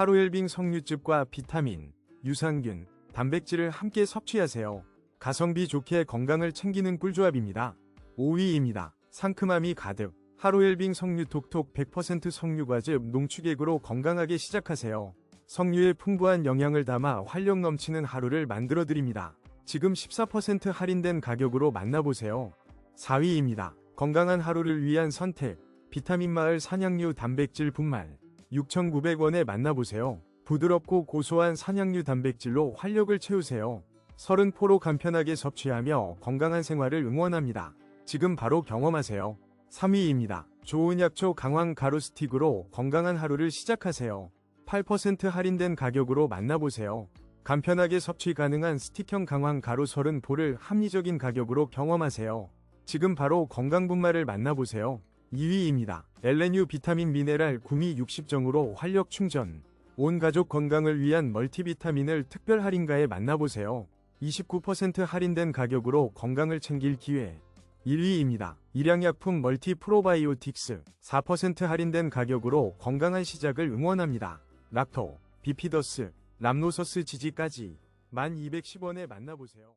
하루엘빙 석류즙과 비타민, 유산균, 단백질을 함께 섭취하세요. 가성비 좋게 건강을 챙기는 꿀조합입니다. 5위입니다. 상큼함이 가득. 하루엘빙 석류 톡톡 100% 석류과즙 농축액으로 건강하게 시작하세요. 석류의 풍부한 영양을 담아 활력 넘치는 하루를 만들어 드립니다. 지금 14% 할인된 가격으로 만나보세요. 4위입니다. 건강한 하루를 위한 선택. 비타민 마을 산양류 단백질 분말. 6,900원에 만나보세요. 부드럽고 고소한 산양류 단백질로 활력을 채우세요. 30포로 간편하게 섭취하며 건강한 생활을 응원합니다. 지금 바로 경험하세요. 3위입니다. 좋은 약초 강황 가루 스틱으로 건강한 하루를 시작하세요. 8% 할인된 가격으로 만나보세요. 간편하게 섭취 가능한 스틱형 강황 가루 30포를 합리적인 가격으로 경험하세요. 지금 바로 건강분말을 만나보세요. 2위입니다. 엘레뉴 비타민 미네랄 구미 60정으로 활력 충전. 온 가족 건강을 위한 멀티비타민을 특별 할인가에 만나보세요. 29% 할인된 가격으로 건강을 챙길 기회. 1위입니다. 일양약품 멀티 프로바이오틱스 4% 할인된 가격으로 건강한 시작을 응원합니다. 락토, 비피더스, 람노서스 지지까지 1210원에 만나보세요.